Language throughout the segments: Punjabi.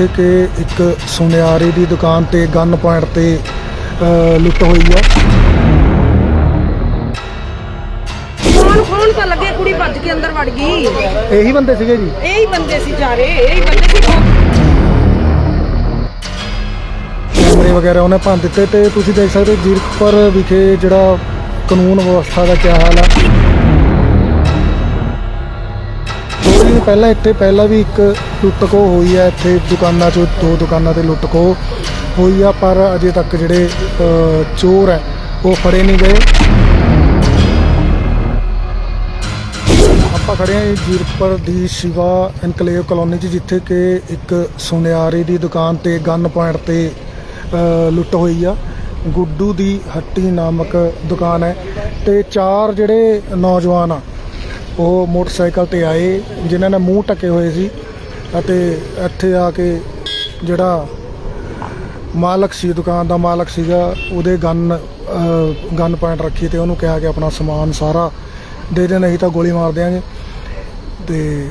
ਜਿੱਥੇ ਕਿ ਇੱਕ ਸੁਨਿਆਰੇ ਦੀ ਦੁਕਾਨ ਤੇ ਗਨ ਪੁਆਇੰਟ ਤੇ ਲੁੱਟ ਹੋਈ ਆ ਫੋਨ ਫੋਨ ਤਾਂ ਲੱਗੇ ਕੁੜੀ ਭੱਜ ਕੇ ਅੰਦਰ ਵੜ ਗਈ। ਇਹੀ ਬੰਦੇ ਸੀਗੇ ਜੀ? ਇਹ ਹੀ ਬੰਦੇ ਸੀ ਚਾਰੇ ਇਹ ਹੀ ਬੰਦੇ ਸੀ ਕੈਮਰੇ ਵਗੈਰਾ ਉਹਨੇ ਭੰਨ ਦਿੱਤੇ ਤੇ ਤੁਸੀਂ ਦੇਖ ਸਕਦੇ ਹੋ ਜੀਰਕਪੁਰ ਵਿਖੇ ਜਿਹੜਾ ਕਾਨੂੰਨ ਵਿਵਸਥਾ ਦਾ ਕੀ ਹਾਲ ਆ। ਦੋ ਪਹਿਲਾਂ ਇੱਥੇ ਪਹਿਲਾਂ ਵੀ ਇੱਕ ਲੁੱਟ ਹੋਈ ਆ ਇੱਥੇ ਦੁਕਾਨਾਂ 'ਚੋਂ ਦੋ ਦੁਕਾਨਾਂ ਤੇ ਲੁੱਟ ਖੋਹ ਹੋਈ ਆ ਪਰ ਅਜੇ ਤੱਕ ਜਿਹੜੇ ਚੋਰ ਹੈ ਉਹ ਫੜੇ ਨਹੀਂ ਗਏ। ਆਪਾਂ ਖੜੇ ਹਾਂ ਜੀ ਦੀ ਸ਼ਿਵਾ ਇਨਕਲੇਵ ਕਲੋਨੀ 'ਚ ਜਿੱਥੇ ਕਿ ਇੱਕ ਸੁਨਿਆਰੇ ਦੀ ਦੁਕਾਨ ਤੇ ਗਨ ਪੁਆਇੰਟ ਤੇ ਅ, ਲੁੱਟ ਹੋਈ ਆ। ਗੁੱਡੂ ਦੀ ਹੱਟੀ ਨਾਮਕ ਦੁਕਾਨ ਹੈ ਤੇ ਚਾਰ ਜਿਹੜੇ ਨੌਜਵਾਨ ਆ ਉਹ ਮੋਟਰਸਾਈਕਲ ਤੇ ਆਏ, ਜਿਨ੍ਹਾਂ ਨੇ ਮੂੰਹ ਢੱਕੇ ਹੋਏ ਸੀ ਅਤੇ ਇੱਥੇ ਆ ਕੇ ਜਿਹੜਾ ਮਾਲਕ ਸੀ, ਦੁਕਾਨ ਦਾ ਮਾਲਕ ਸੀਗਾ, ਉਹਦੇ ਗਨ ਗਨ ਪੁਆਇੰਟ ਰੱਖੀ ਤੇ ਉਹਨੂੰ ਕਿਹਾ ਕਿ ਆਪਣਾ ਸਮਾਨ ਸਾਰਾ ਦੇ ਦੇ ਨਹੀਂ ਤਾਂ ਗੋਲੀ ਮਾਰ ਦਿਆਂਗੇ। ਤੇ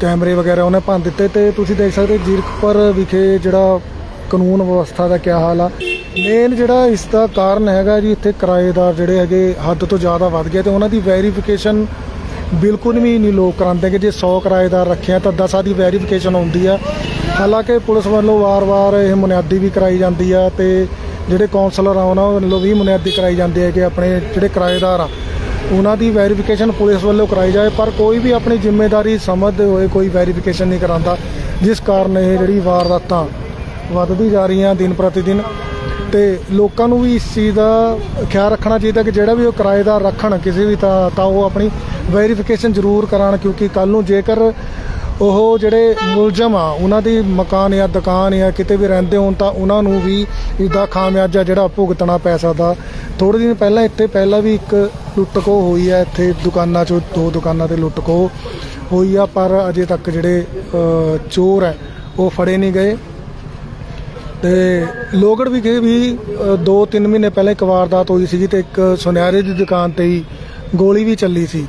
ਕੈਮਰੇ ਵਗੈਰਾ ਉਹਨੇ ਭੰਨ ਦਿੱਤੇ ਤੇ ਤੁਸੀਂ ਦੇਖ ਸਕਦੇ ਜੀਰਕਪੁਰ ਵਿਖੇ ਜਿਹੜਾ ਕਾਨੂੰਨ ਵਿਵਸਥਾ ਦਾ ਕੀ ਹਾਲ ਆ? ਮੇਨ ਜਿਹੜਾ ਇਸ ਦਾ ਕਾਰਨ ਹੈਗਾ ਜੀ, ਇੱਥੇ ਕਿਰਾਏਦਾਰ ਜਿਹੜੇ ਹੈਗੇ ਹੱਦ ਤੋਂ ਜ਼ਿਆਦਾ ਵੱਧ ਗਏ ਤੇ ਉਹਨਾਂ ਦੀ ਵੈਰੀਫਿਕੇਸ਼ਨ ਬਿਲਕੁਲ ਵੀ ਨਹੀਂ ਲੋਕ ਕਰਾਉਂਦੇ ਕਿ ਜੇ 100 ਕਿਰਾਏਦਾਰ ਰੱਖਿਆ ਤਾਂ 10 ਦੀ ਵੈਰੀਫਿਕੇਸ਼ਨ ਹੁੰਦੀ ਆ। ਹਾਲਾਂਕਿ ਪੁਲਿਸ ਵੱਲੋਂ ਵਾਰ-ਵਾਰ ਇਹ ਮੁਨਿਆਦੀ ਵੀ ਕਰਾਈ ਜਾਂਦੀ ਆ ਤੇ ਜਿਹੜੇ ਕਾਉਂਸਲਰ ਆ, ਉਹਨਾਂ ਵੱਲੋਂ ਵੀ ਮੁਨਿਆਦੀ ਕਰਾਈ ਜਾਂਦੀ ਹੈ ਕਿ ਆਪਣੇ ਜਿਹੜੇ ਕਿਰਾਏਦਾਰ ਆ। ਉਹਨਾਂ ਦੀ ਵੈਰੀਫਿਕੇਸ਼ਨ ਪੁਲਿਸ ਵੱਲੋਂ ਕਰਾਈ ਜਾਏ, ਪਰ ਕੋਈ ਵੀ ਆਪਣੀ ਜ਼ਿੰਮੇਵਾਰੀ ਸਮਝਦੇ ਹੋਏ ਕੋਈ ਵੈਰੀਫਿਕੇਸ਼ਨ ਨਹੀਂ ਕਰਾਉਂਦਾ, ਜਿਸ ਕਾਰਨ ਇਹ ਜਿਹੜੀ ਵਾਰਦਾਤਾਂ ਵੱਧਦੀ ਜਾ ਰਹੀਆਂ ਦਿਨ ਪ੍ਰਤੀ ਦਿਨ ਤੇ ਲੋਕਾਂ ਨੂੰ ਵੀ ਇਸ ਚੀਜ਼ ਦਾ ਖਿਆਲ ਰੱਖਣਾ ਚਾਹੀਦਾ ਕਿ ਜਿਹੜਾ ਵੀ ਉਹ ਕਿਰਾਏਦਾਰ ਰੱਖਣ ਕਿਸੇ ਵੀ ਤਾਂ ਤਾਂ ਉਹ ਆਪਣੀ ਵੈਰੀਫਿਕੇਸ਼ਨ ਜ਼ਰੂਰ ਕਰਾਉਣ ਕਿਉਂਕਿ ਕੱਲ ਨੂੰ ਜੇਕਰ ਉਹ ਜਿਹੜੇ ਮੁਲਜ਼ਮ ਆ, ਉਹਨਾਂ ਦੀ ਮਕਾਨ ਜਾਂ ਦੁਕਾਨ ਜਾਂ ਕਿਤੇ ਵੀ ਰਹਿੰਦੇ ਹੋਣ ਤਾਂ ਉਹਨਾਂ ਨੂੰ ਵੀ ਇਸਦਾ ਖਾਮਿਆਜਾ ਜਿਹੜਾ ਭੁਗਤਣਾ ਪੈ ਸਕਦਾ। ਥੋੜੇ ਦਿਨ ਪਹਿਲਾਂ, ਇੱਥੇ ਪਹਿਲਾਂ ਵੀ ਇੱਕ ਲੁੱਟ ਹੋਈ ਹੈ, ਇੱਥੇ ਦੁਕਾਨਾਂ 'ਚੋਂ ਦੋ ਦੁਕਾਨਾਂ ਤੇ ਲੁੱਟ ਹੋਈ ਆ, ਪਰ ਅਜੇ ਤੱਕ ਜਿਹੜੇ ਚੋਰ ਹੈ, ਉਹ ਫੜੇ ਨਹੀਂ ਗਏ। ਤੇ ਲੋਗੜ ਵਿਖੇ ਵੀ 2-3 ਮਹੀਨੇ ਪਹਿਲਾਂ ਇੱਕ ਵਾਰਦਾਤ ਹੋਈ ਸੀਗੀ ਤੇ ਇੱਕ ਸੁਨਿਆਰੇ ਦੀ ਦੁਕਾਨ ਤੇ ਹੀ ਗੋਲੀ ਵੀ ਚੱਲੀ ਸੀ।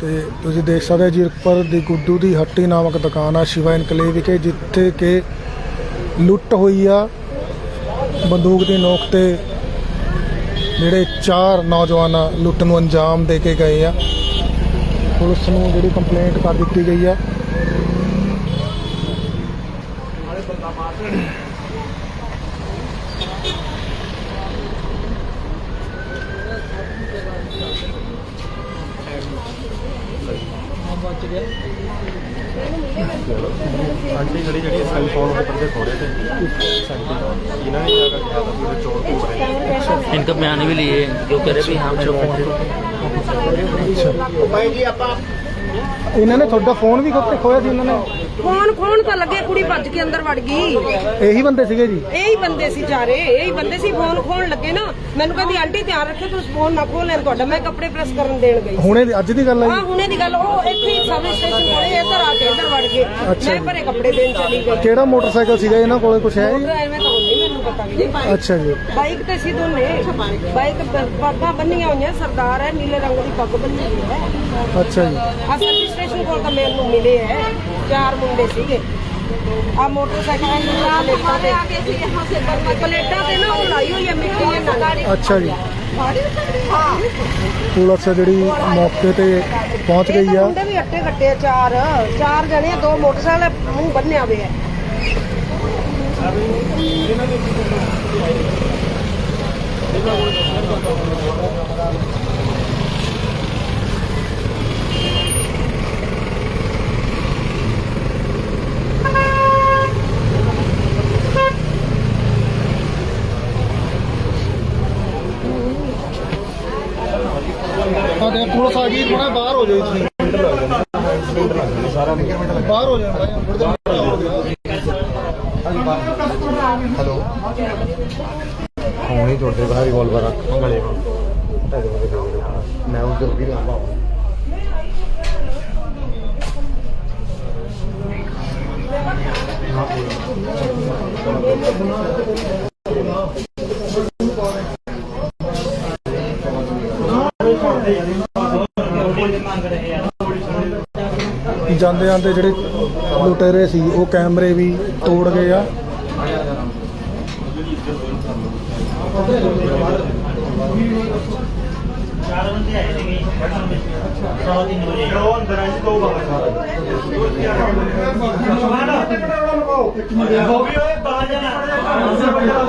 ਤੇ ਤੁਸੀਂ ਦੇਖ ਸਕਦੇ ਹੋ ਜੀਰਕਪੁਰ ਦੀ ਗੁੱਡੂ ਦੀ ਹੱਟੀ ਨਾਮਕ ਦੁਕਾਨ ਆ ਸ਼ਿਵਾ ਇਨਕਲੇਵ ਵਿਖੇ, ਜਿੱਥੇ ਕਿ ਲੁੱਟ ਹੋਈ ਆ। ਬੰਦੂਕ ਦੀ ਨੋਕ ਤੇ ਜਿਹੜੇ ਚਾਰ ਨੌਜਵਾਨ ਆ ਲੁੱਟ ਨੂੰ ਅੰਜਾਮ ਦੇ ਕੇ ਗਏ ਆ। ਪੁਲਿਸ ਨੂੰ ਜਿਹੜੀ ਕੰਪਲੇਂਟ ਕਰ ਦਿੱਤੀ ਗਈ ਆ। ਆਂਟੀ ਜਿਹੜੀ ਜਿਹੜੀ ਸੈੱਲ ਫੋਨ ਦੇ ਬੰਦੇ ਖੋੜੇ ਤੇ ਇਹਨਾਂ ਨੇ ਜਾ ਕੇ ਕਿਹਾ ਤਾਂ ਵੀ ਉਹ ਚੋਰ ਘੁੰਮ ਰਹੇ ਨੇ इनका बयान भी लिए जो कह रहे भी हाँ मेरे फोन ਇਹਨਾਂ ਨੇ ਤੁਹਾਡਾ ਫੋਨ ਵੀ ਖੋਤੇ ਖੋਇਆ ਸੀ ਇਹਨਾਂ ਨੇ? ਫੋਨ ਫੋਨ ਤਾਂ ਲੱਗੇ ਕੁੜੀ ਭੱਜ ਕੇ ਅੰਦਰ ਵੜ ਗਈ। ਇਹੀ ਬੰਦੇ ਸੀਗੇ ਜੀ? ਇਹ ਬੰਦੇ ਸੀ ਚਾਰੇ ਇਹ ਬੰਦੇ ਸੀ। ਫੋਨ ਖੋਣ ਲੱਗੇ ਨਾ ਮੈਨੂੰ ਕਹਿੰਦੀ ਆਂਟੀ ਧਿਆਨ ਰੱਖਿਓ ਤੁਸੀਂ ਫੋਨ ਨਾ ਖੋਲਣ ਤੁਹਾਡਾ ਮੈਂ ਕੱਪੜੇ ਪ੍ਰੈਸ ਕਰਨ ਦੇਣ ਗਈ ਹੁਣੇ ਦੀ- ਅੱਜ ਦੀ ਗੱਲ ਹੈ ਹਾਂ ਜੀ ਹੁਣੇ ਦੀ ਗੱਲ ਉਹ ਇੱਥੇ ਹੀ ਸਰਵਿਸ ਸਟੇਸ਼ਨ ਕੋਲੇ ਇੱਧਰ ਆ ਕੇ ਇੱਧਰ ਵੜ ਗਏ। ਅੱਛਾ। ਮੈਂ ਭਰੇ ਕੱਪੜੇ ਦੇਣ ਚਲੀ ਗਈ। ਕਿਹੜਾ ਮੋਟਰਸਾਈਕਲ ਸੀਗਾ ਇਹਨਾਂ ਕੋਲੇ? ਕੁਛ ਹੈ ਜੀ? ਐਵੇਂ ਤਾਂ ਅੱਛਾ ਜੀ। ਬਾਈਕ ਤੇ ਸੀ ਦੋਨੇ ਬਾਈਕ ਪੱਗਾਂ ਬੰਨੀਆਂ ਹੋਈਆਂ ਸਰਦਾਰ ਹੈ ਨੀਲੇ ਰੰਗ ਦੀ ਪੱਗ ਬੰਨੀ ਹੋਈ ਹੈ। ਅੱਛਾ ਜੀ। ਆ ਸਰਵਿਸ ਸਟੇਸ਼ਨ ਕੋਲ ਤਾਂ ਮੈਨੂੰ ਮਿਲੇ ਹੈ ਚਾਰ ਮੁੰਡੇ ਸੀਗੇ। ਆ ਮੋਟਰਸਾਈਕਲ ਦੇ ਪਲੇਟਾਂ ਤੇ। ਪਲੇਟਾਂ ਤੇ ਨਾ ਉਹ ਲਾਈ ਹੋਈ ਹੈ ਮਿੱਟੀ ਇਹਨਾਂ ਨੇ ਅੱਛਾ ਜੀ। ਪੁਲਿਸ ਜਿਹੜੀ ਮੌਕੇ ਤੇ ਪਹੁੰਚ ਗਈ ਆ। ਮੁੰਡੇ ਵੀ ਅੱਟੇ ਕੱਟੇ ਆ ਚਾਰ। ਚਾਰ ਜਣੇ ਆ, ਦੋ ਮੋਟਰਸਾਈਕਲ ਮੂੰਹ ਬੰਨਿਆ ਹੋਇਆ ਹੈ ਹਾਂ। ਤੇ ਪੁਲਿਸ ਆ ਗਈ ਥੋੜਾ ਬਾਹਰ ਹੋ ਜਾਓ ਤੁਸੀਂ। ਬਾਹਰ ਹੋ ਜਾਓ ਹੈਲੋ ਹੁਣ ਹੀ ਜੋੜਦੇ ਬਾਹਰ ਰਿਵਾਲਵਰ ਮੈਂ ਉਧਰ ਵੀ ਨਾ ਜਾਂਦੇ ਜਾਂਦੇ ਜਿਹੜੇ ਲੁਟੇਰੇ ਸੀ, ਉਹ ਕੈਮਰੇ ਵੀ ਤੋੜ ਗਏ ਆ। ਕਾਰਨ ਬੰਦੇ ਆਏ ਸੀਗੇ ਸੌ ਦੀ ਨੋਰੇ ਉਹ ਅੰਦਰ ਆਈ ਤੋਂ ਬਾਹਰ ਸਾਰਾ ਉਹ ਵੀ ਓਏ ਬਾਹਰ ਜਾਣਾ